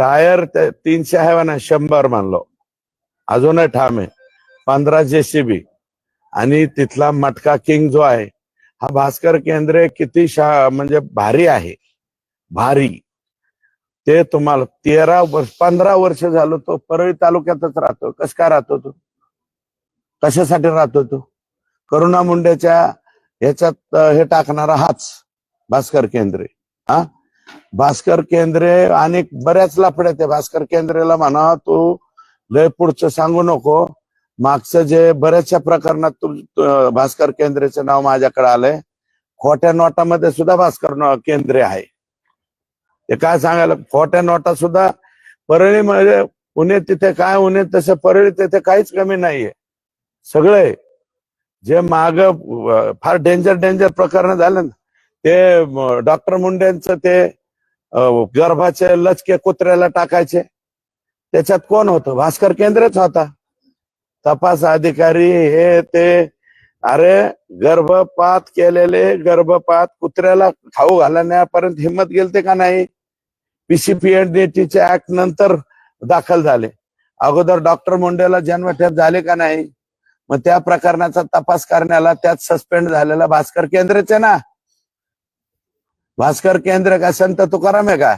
Tyre तीनशे आहे ना शंभर मानलो. अजूनही ठाम आहे. पंधरा जेसीबी. आणि तिथला मटका किंग जो आहे हा भास्कर केंद्रे किती शा म्हणजे भारी आहे. भारी. ते तुम्हाला तेरा वर्ष पंधरा वर्ष झालो तो परळी तालुक्यातच राहतो. कस काय राहतो तो? कशासाठी राहतो तो? करुणा मुंडेच्या ह्याच्यात हे टाकणारा हाच भास्कर केंद्रे. हा? भास्कर केंद्रे आणि बऱ्याच लफड्यात त्या भास्कर केंद्रेला म्हणा तू लय पुढचं सांगू नको. मागचं जे बऱ्याचशा प्रकरणात तू भास्कर केंद्रेचं नाव माझ्याकडे आलंय. खोट्या नोटामध्ये सुद्धा भास्कर केंद्रे आहे. ते काय सांगायला खोट्या नोटा सुद्धा परळीमध्ये पुणे तिथे काय उन्हे तसं परळी तिथे काहीच कमी नाहीये. सगळे जे माग फार डेंजर डेंजर प्रकरण झालं ना ते डॉक्टर मुंडेंचं ते गर्भाचे लचके कुत्र्याला टाकायचे. त्याच्यात कोण होतं? भास्कर केंद्रच होता. तपास अधिकारी हे ते अरे गर्भपात केलेले गर्भपात कुत्र्याला खाऊ घालण्यापर्यंत हिंमत गेलते का नाही? पीसीपीएनडीटीच्या ऍक्ट नंतर दाखल झाले. अगोदर डॉक्टर मुंडेला जन्मठेप झाले का नाही? मग त्या प्रकरणाचा तपास करण्याला त्यात सस्पेंड झालेला भास्कर केंद्रचे ना? भास्कर केंद्र काय संत तुकाराम आहे काय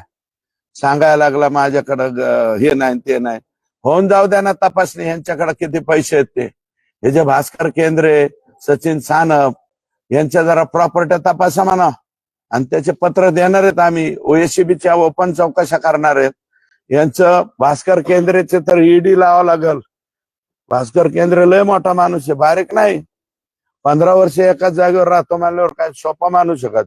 सांगायला लागला माझ्याकडं हे नाही ते नाही. होऊन जाऊ द्या ना तपासणी यांच्याकडे किती पैसे आहेत ते. हे जे भास्कर केंद्रे सचिन सानप यांच्या जरा प्रॉपर्ट्या तपासा म्हणा. आणि त्याचे पत्र देणार आहेत आम्ही. ओएसीबीच्या ओपन चौकशा करणार आहेत. यांचं भास्कर केंद्रेचे तर ईडी लावावं लागल. भास्कर केंद्र लय मोठा माणूस आहे बारीक नाही. पंधरा वर्ष एकाच जागेवर राहतो म्हणल्यावर काय सोपा माणूस आहे का